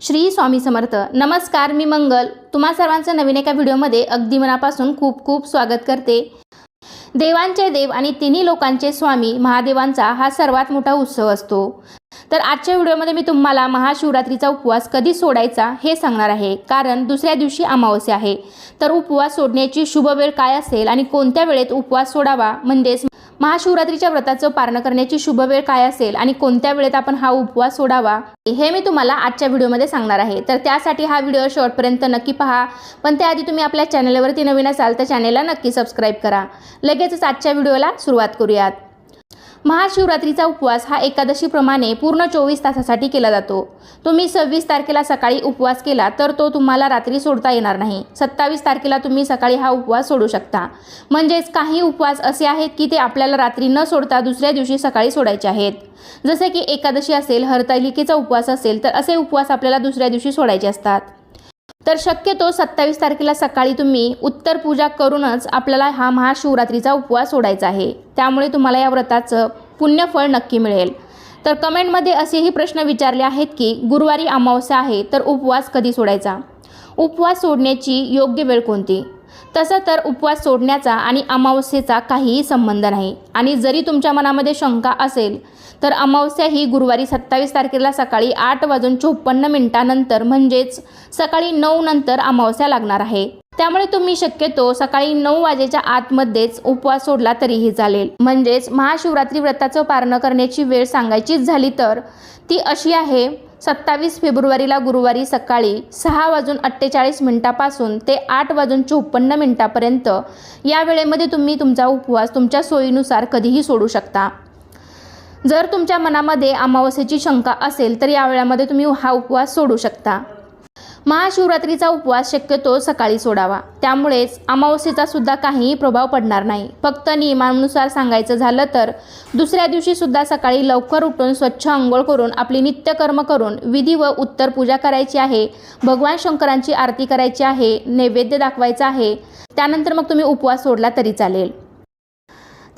श्री स्वामी समर्थ. नमस्कार मी मंगल. तुम्हा सर्वांचं नवीन एका व्हिडिओमध्ये अगदी मनापासून खूप खूप स्वागत करते. देवांचे देव आणि तिन्ही लोकांचे स्वामी महादेवांचा हा सर्वात मोठा उत्सव असतो. तर आजच्या व्हिडिओमध्ये मी तुम्हाला महाशिवरात्रीचा उपवास कधी सोडायचा हे सांगणार आहे. कारण दुसऱ्या दिवशी अमावस्या आहे. तर उपवास सोडण्याची शुभ वेळ काय असेल आणि कोणत्या वेळेत उपवास सोडावा म्हणजेच महाशिवरात्रीच्या व्रताचं पारण करण्याची शुभ वेळ काय असेल आणि कोणत्या वेळेत आपण हा उपवास सोडावा हे मी तुम्हाला आजच्या व्हिडिओमध्ये सांगणार आहे. तर त्यासाठी हा व्हिडिओ शेवटपर्यंत नक्की पहा. पण त्याआधी तुम्ही आपल्या चॅनलवरती नवीन असाल तर चॅनलला नक्की सबस्क्राईब करा. लगेचच आजच्या व्हिडिओला सुरुवात करूयात. महाशिवरात्रीचा उपवास हा एकादशीप्रमाणे पूर्ण चोवीस तासासाठी केला जातो. तुम्ही सव्वीस तारखेला सकाळी उपवास केला तर तो तुम्हाला रात्री सोडता येणार नाही. सत्तावीस तारखेला तुम्ही सकाळी हा उपवास सोडू शकता. म्हणजेच काही उपवास असे आहेत की ते आपल्याला रात्री न सोडता दुसऱ्या दिवशी सकाळी सोडायचे आहेत. जसे की एकादशी असेल हरतालिकेचा उपवास असेल तर असे उपवास आपल्याला दुसऱ्या दिवशी सोडायचे असतात. तर शक्यतो सत्तावीस तारखेला सकाळी तुम्ही उत्तर पूजा करूनच आपल्याला हा महाशिवरात्रीचा उपवास सोडायचा आहे. त्यामुळे तुम्हाला या व्रताचं पुण्यफळ नक्की मिळेल. तर कमेंटमध्ये असेही प्रश्न विचारले आहेत की गुरुवारी अमावस्या आहे तर उपवास कधी सोडायचा? उपवास सोडण्याची योग्य वेळ कोणती? तसं तर उपवास सोडण्याचा आणि अमावस्येचा काहीही संबंध नाही. आणि जरी तुमच्या मनामध्ये शंका असेल तर अमावस्या ही गुरुवारी सत्तावीस तारखेला सकाळी आठ वाजून चोपन्न मिनिटानंतर म्हणजेच सकाळी नऊ नंतर अमावस्या लागणार आहे. त्यामुळे तुम्ही शक्यतो सकाळी नऊ वाजेच्या आतमध्येच उपवास सोडला तरीही चालेल. म्हणजेच महाशिवरात्री व्रताचं पारणं करण्याची वेळ सांगायचीच झाली तर ती अशी आहे सत्तावीस फेब्रुवारीला गुरुवारी सकाळी सहा वाजून अठ्ठेचाळीस मिनिटापासून ते आठ वाजून चोपन्न मिनिटापर्यंत या वेळेमध्ये तुम्ही तुमचा उपवास तुमच्या सोयीनुसार कधीही सोडू शकता. जर तुमच्या मनामध्ये अमावस्येची शंका असेल तर या वेळामध्ये तुम्ही हा उपवास सोडू शकता. महाशिवरात्रीचा उपवास शक्यतो सकाळी सोडावा. त्यामुळेच अमावस्येचा सुद्धा काहीही प्रभाव पडणार नाही. फक्त नियमानुसार सांगायचं झालं तर दुसऱ्या दिवशी सुद्धा सकाळी लवकर उठून स्वच्छ अंघोळ करून आपली नित्यकर्म करून विधी व उत्तर पूजा करायची आहे. भगवान शंकरांची आरती करायची आहे नैवेद्य दाखवायचा आहे. त्यानंतर मग तुम्ही उपवास सोडला तरी चालेल.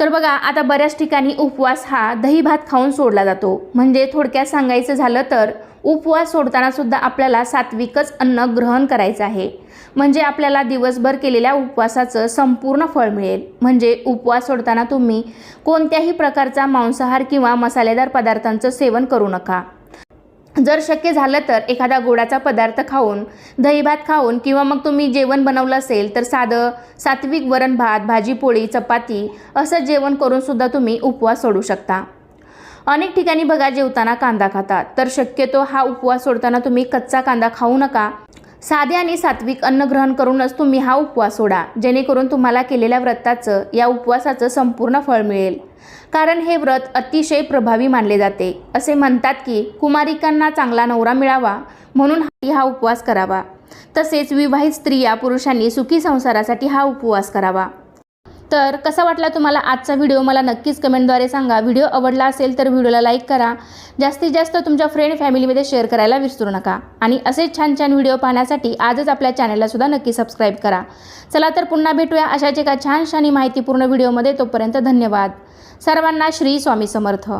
तर बघा आता बऱ्याच ठिकाणी उपवास हा दही भात खाऊन सोडला जातो. म्हणजे थोडक्यात सांगायचं झालं तर उपवास सोडताना सुद्धा आपल्याला सात्विकच अन्न ग्रहण करायचं आहे. म्हणजे आपल्याला दिवसभर केलेल्या उपवासाचं संपूर्ण फळ मिळेल. म्हणजे उपवास सोडताना तुम्ही कोणत्याही प्रकारचा मांसाहार किंवा मसालेदार पदार्थांचं सेवन करू नका. जर शक्य झालं तर एखादा गोडाचा पदार्थ खाऊन दहीभात खाऊन किंवा मग तुम्ही जेवण बनवलं असेल तर साधं सात्विक वरण भात भाजी पोळी चपाती असं जेवण करूनसुद्धा तुम्ही उपवास सोडू शकता. अनेक ठिकाणी बघा जेवताना कांदा खातात. तर शक्यतो हा उपवास सोडताना तुम्ही कच्चा कांदा खाऊ नका. साधे आणि सात्विक अन्न ग्रहण करूनच तुम्ही हा उपवास सोडा. जेणेकरून तुम्हाला केलेल्या व्रताचं या उपवासाचं संपूर्ण फळ मिळेल. कारण हे व्रत अतिशय प्रभावी मानले जाते. असे म्हणतात की कुमारिकांना चांगला नवरा मिळावा म्हणून हा उपवास करावा. तसेच विवाहित स्त्रिया पुरुषांनी सुखी संसारासाठी हा उपवास करावा. तर कसा वाटला तुम्हाला आजचा व्हिडिओ मला नक्कीच कमेंटद्वारे सांगा. व्हिडिओ आवडला असेल तर व्हिडिओला लाईक करा. जास्तीत जास्त तुमच्या फ्रेंड फॅमिलीमध्ये शेअर करायला विसरू नका. आणि असेच छान छान व्हिडिओ पाहण्यासाठी आजच आपल्या चॅनललासुद्धा नक्की सबस्क्राईब करा. चला तर पुन्हा भेटूया अशाच एका छानशानी माहितीपूर्ण व्हिडिओमध्ये तोपर्यंत धन्यवाद. सर्वांना श्री स्वामी समर्थ.